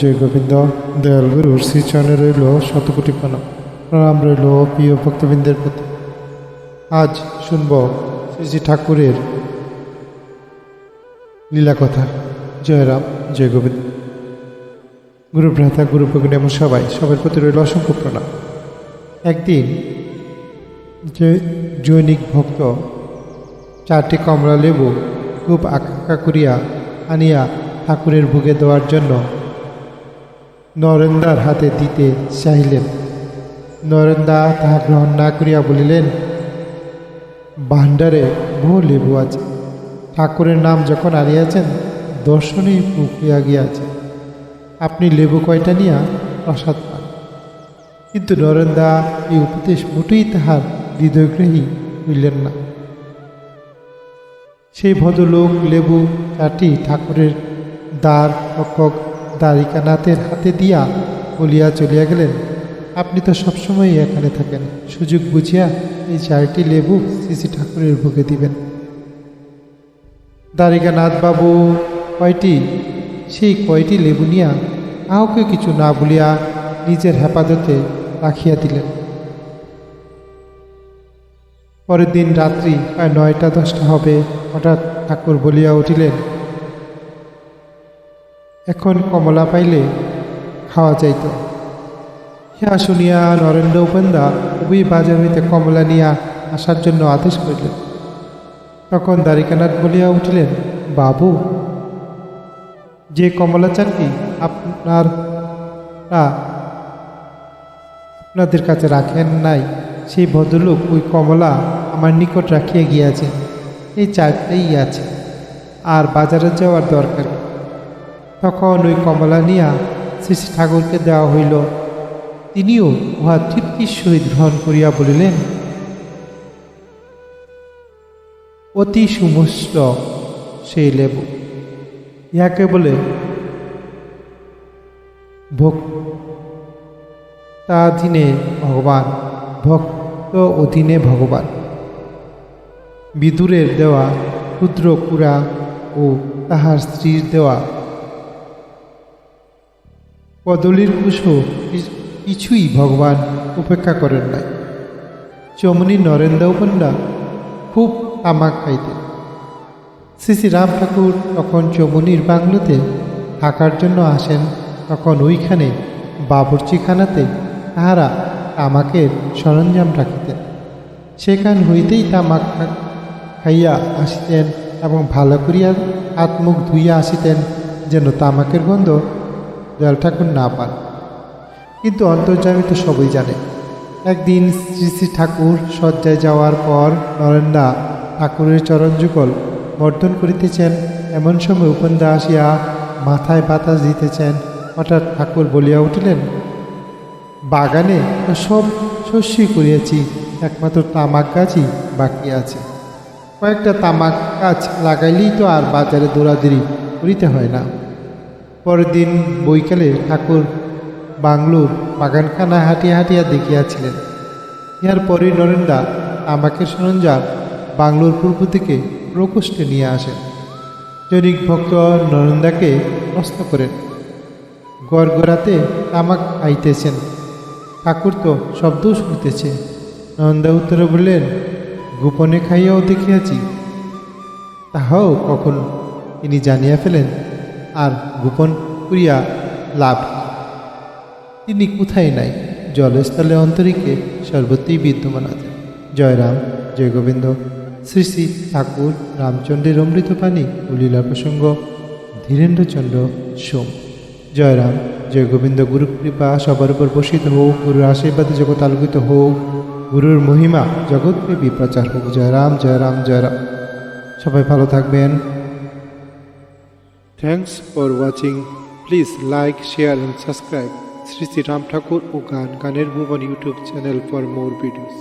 জয় গোবিন্দ দয়াল গুরুর শ্রীচরণে রইল শতকোটি প্রণাম প্রণাম রইল প্রিয় ভক্তবৃন্দের প্রতি। আজ শুনব শ্রী শ্রী ঠাকুরের লীলা কথা জয় গোবিন্দ। গুরু ভ্রাতা গুরু এবং সবাই, সবার প্রতি রইল অসংখ্য প্রণাম। একদিন যে জৈনিক ভক্ত চারটি কমলা লেবু খুব আকাঙ্ক্ষা করিয়া আনিয়া ঠাকুরের ভোগে দেওয়ার জন্য নরেন্দার হাতে দিতে চাইলেন। নরেন্দা তাহা গ্রহণ না করিয়া বলিলেন, ভাণ্ডারে বহু লেবু আছে। ঠাকুরের নাম যখন আনিয়াছেন, দর্শনেই মুখ গিয়াছে। আপনি লেবু কয়টা নিয়া প্রসাদ পান? কিন্তু নরেন্দা এই উপদেশ মোটেই তাহার হৃদয়গ্রহী হইলেন না। সেই ভদ্রলোক লেবু চাটি ঠাকুরের দ্বার রক্ষক দ্বারিকানাথের হাতে দিয়া বলিয়া চলিয়া গেলেন। আপনি তো সবসময়ই এখানে থাকেন। সুযোগ বুঝিয়া এই চারটি লেবু শ্রী ঠাকুরের ভোগে দিবেন। দ্বারিকানাথ বাবু কয়টি? সেই কয়টি লেবু নিয়া কাউকে কিছু না বলিয়া নিজের হেফাজতে রাখিয়া দিলেন। পরের দিন রাত্রি প্রায় নয়টা দশটা হবে, হঠাৎ ঠাকুর বলিয়া উঠিলেন এখন কমলা পাইলে খাওয়া যাইত। ইহা শুনিয়া নরেন্দ্র উপেন্দা খুবই বাজার হইতে কমলা নিয়া আসার জন্য আদেশ করিলেন। তখন দ্বারিকানাথ বলিয়া উঠিলেন, বাবু, যে কমলা চানটি আপনার আপনাদের কাছে রাখেন নাই, সেই ভদ্রলোক ওই কমলা আমার নিকট রাখিয়া গিয়াছেন। এই চারটেই আছে। আর বাজারে যাওয়ার দরকার? তখন ওই কমলা নিয়া শ্রী ঠাকুরকে দেওয়া হইল। তিনিও উহা তৃপ্তির সহিত গ্রহণ করিয়া বলিলেন, অতি সুমষ্ট সেই লেবু। ইহাকে বলে ভক্তাধীনে ভগবান, ভক্ত অধীনে ভগবান। বিদুরের দেওয়া ক্ষুদ্র কুড়া ও তাহার স্ত্রীর দেওয়া কদলির কুশো কিছুই ভগবান উপেক্ষা করেন নাই। চমনি নরেন্দ্র উপন্যা খুব তামাক খাইতেন শ্রী শ্রী রাম ঠাকুর তখন চমনির বাংলোতে থাকার জন্য আসেন, তখন ওইখানে বাবরচিখানাতে তাহারা তামাকের সরঞ্জাম রাখিতেন। সেখান হইতেই তামাক খাইয়া আসিতেন এবং ভালো করিয়া হাত মুখ ধুইয়া আসিতেন, যেন তামাকের গন্ধ ঠাকুর না পান। কিন্তু অন্তর্জামী তো সবই জানে। একদিন শ্রী শ্রী ঠাকুর শয্যায় যাওয়ার পর নরেন্দা ঠাকুরের চরণ যুগল বর্ধন করিতেছেন। এমন সময় উপেন্দা আসিয়া মাথায় বাতাস দিতেছেন। হঠাৎ ঠাকুর বলিয়া উঠিলেন, বাগানে সব শস্যই করিয়াছি। একমাত্র তামাক গাছই বাকি আছে। কয়েকটা তামাক গাছ লাগাইলেই তো আর বাজারে দৌড়াদৌড়ি করিতে হয় না। পরের দিন বৈকালে ঠাকুর বাংলোর বাগানখানা হাঁটিয়া হাঁটিয়া দেখিয়াছিলেন। ইহার পরই নরেন্দা তামাকের সরঞ্জাম বাংলোর পূর্ব থেকে প্রকোষ্ঠে নিয়ে আসেন। জনিক ভক্ত নরেন্দাকে প্রশ্ন করেন, গড়গড়াতে তামাক আইতেছেন ঠাকুর তো শব্দও শুনতেছে। নন্দা উত্তরে বললেন, গোপনে খাইয়াও দেখিয়াছি। তাহাও কখন? তিনি জানিয়া ফেলেন আর গোপন করিয়া লাভ। তিনি কোথায় নাই? জলস্থলে অন্তরিকে সর্বত্রই বিদ্যমান আছেন জয় রাম জয় গোবিন্দ শ্রী শ্রী ঠাকুর, রামচন্দ্রের অমৃত পানি ও লীলা প্রসঙ্গ, ধীরেন্দ্রচন্দ্র সোম। জয় রাম জয় গোবিন্দ গুরু কৃপা সবার উপর বসিত হোক, গুরুর আশীর্বাদে জগৎ আলোকিত হোক, গুরুর মহিমা জগৎব্যাপী প্রচার হোক। জয় রাম জয় রাম জয় রাম সবাই ভালো থাকবেন। thanks for watching please like share and subscribe Shri Shri Ram Thakur ও গান গানের ভুবন YouTube channel for more videos